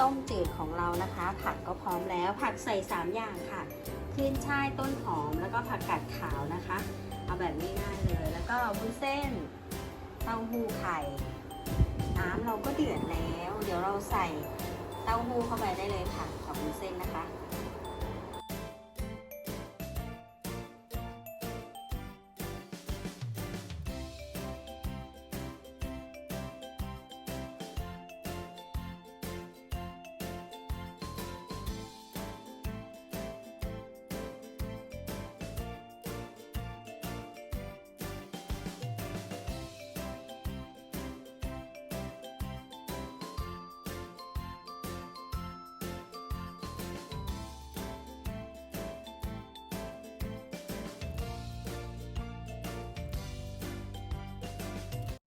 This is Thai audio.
ต้มจืดของเรานะคะ ผักก็พร้อมแล้วผักใส่ 3 อย่างค่ะขึ้นช่ายต้นหอมแล้วก็ผักกาดขาวนะคะ เอาแบบง่ายๆเลย แล้วก็วุ้นเส้นเต้าหู้ไข่น้ำเราก็เดือดแล้ว เดี๋ยวเราใส่เต้าหู้เข้าไปได้เลยค่ะกับวุ้นเส้นนะคะ